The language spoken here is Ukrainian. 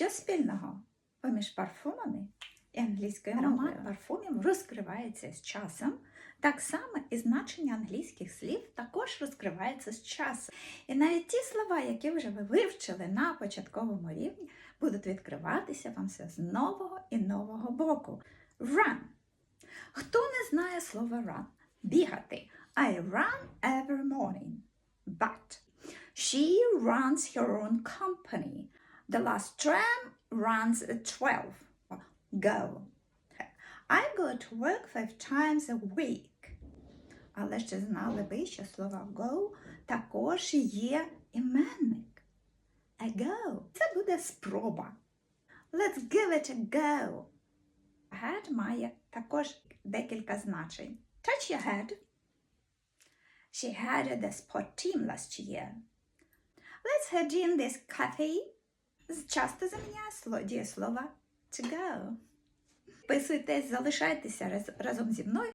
Що спільного поміж парфумами і англійською Аромат мовою? парфумів розкривається з часом. Так само і значення англійських слів також розкривається з часом. І навіть ті слова, які вже ви вивчили на початковому рівні, будуть відкриватися вам все з нового і нового боку. Run. Хто не знає слова run? Бігати. I run every morning. But she runs her own company. The last tram runs at 12. Go. I go to work five times a week. Але чи знали ви, що слово go також є іменник? A go. Це буде спроба. Let's give it a go. Head має також декілька значень. Touch your head. She headed the sport team last year. Let's head in this cafe. Часто заміняє дієслова to go. Підписуйтесь, залишайтеся раз- разом зі мною.